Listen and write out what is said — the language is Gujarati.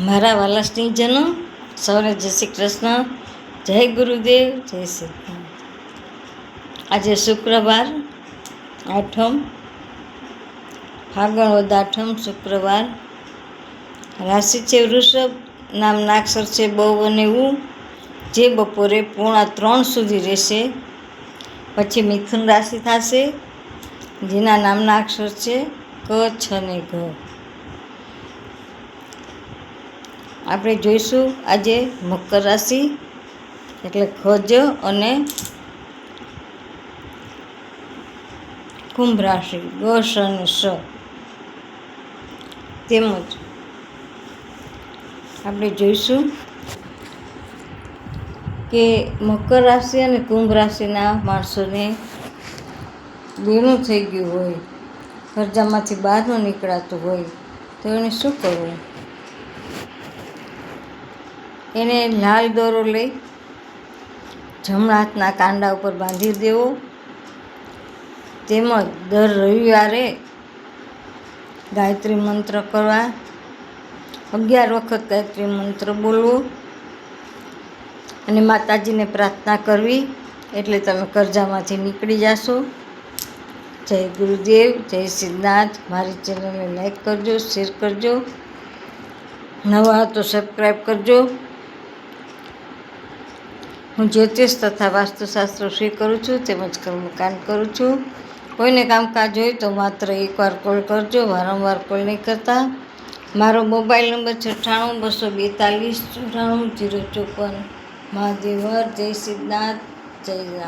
મારા વાલા સ્નેહીજનો, સૌને જય શ્રી કૃષ્ણ, જય ગુરુદેવ, જય શ્રી આજે શુક્રવાર, આઠમ, ફાગણ આઠમ, શુક્રવાર. રાશિ છે વૃષભ નામના અક્ષર છે બહુ અને ઉ. જે બપોરે પોણા ત્રણ સુધી રહેશે. પછી મિથુન રાશિ થશે, જેના નામના અક્ષર છે ક, છ ને ઘ. આપણે જોઈશું આજે મકર રાશિ, એટલે ખજ અને કુંભ રાશિ ગ સ અને સ. તેમજ આપણે જોઈશું કે મકર રાશિ અને કુંભ રાશિના માણસોને દેણું થઈ ગયું હોય કરજામાંથી બહાર ન નીકળાતું હોય, તો એને શું કરવું? એને લાલ દોરો લઈ જમણા હાથના કાંડા ઉપર બાંધી દેવો. તેમજ દર રવિવારે ગાયત્રી મંત્ર કરવા અગિયાર વખત ગાયત્રી મંત્ર બોલવો અને માતાજીને પ્રાર્થના કરવી એટલે તમે કરજામાંથી નીકળી જશો. જય ગુરુદેવ, જય સિદ્ધનાથ. મારી ચેનલને લાઈક કરજો, શેર કરજો. નવા તો સબસ્ક્રાઈબ કરજો. હું જ્યોતિષ તથા વાસ્તુશાસ્ત્ર શીખ કરું છું તેમજ કર્મકાંડ કરું છું. કોઈને કામકાજ હોય તો માત્ર એકવાર કોલ કરજો, વારંવાર કોલ નહીં કરતા. મારો મોબાઈલ નંબર છે અઠ્ઠાણું, બસો બેતાલીસ, ચોરાણું, જીરો ચોપન. મહાદેવર જય સિદ્ધનાથ જય રામ.